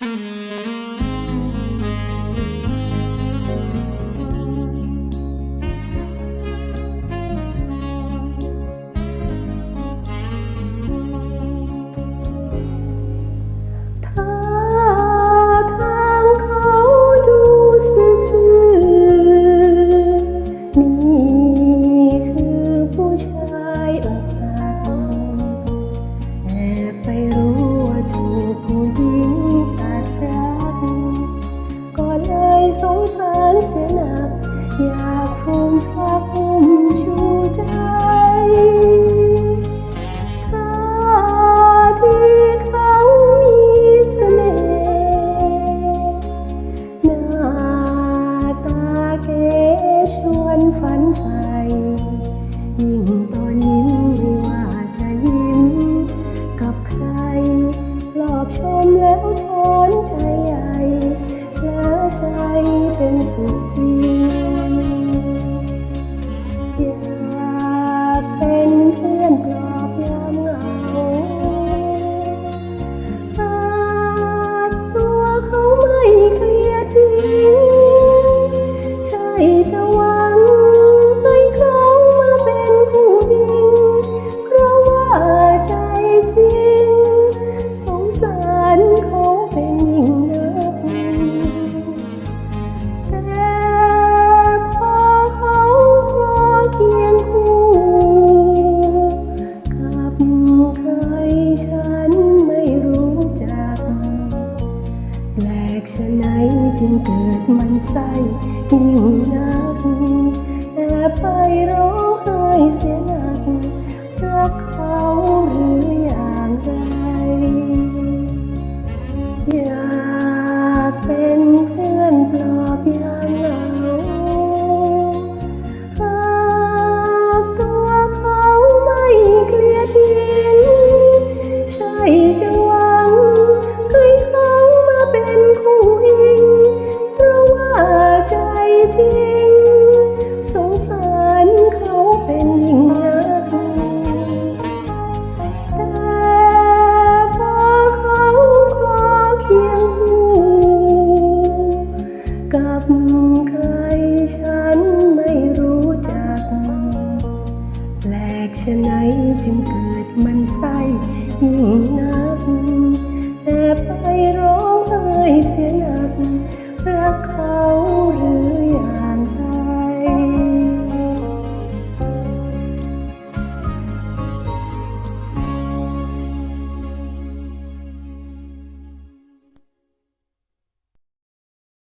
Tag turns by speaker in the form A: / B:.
A: Mm-hmm. ากฟูมฟักอุ้มชูใจถ้าที่เขามีเสน่ห์หน้าตาเก๋ชวนฝันใฝ่ยิ่งตอนยิ้มไม่ว่าจะยิ้ม กับใครหลอบชมแล้วถอนใจใหญ่เพลอใจเป็นสุขจริง จะหวังให้เขามาเป็นผู้หญิงเพราะว่าใจจริง สงสารเขาเป็นยิ่งนักแต่พอเขาขอเคียงคู่กับใครฉันไม่รู้จัก แปลกชะไหนจึงเกิดมันไส้ ยิ่งนักแอบไปร้องไห้เสียหนักรักเขาหรืออย่างไรอยา Ooh.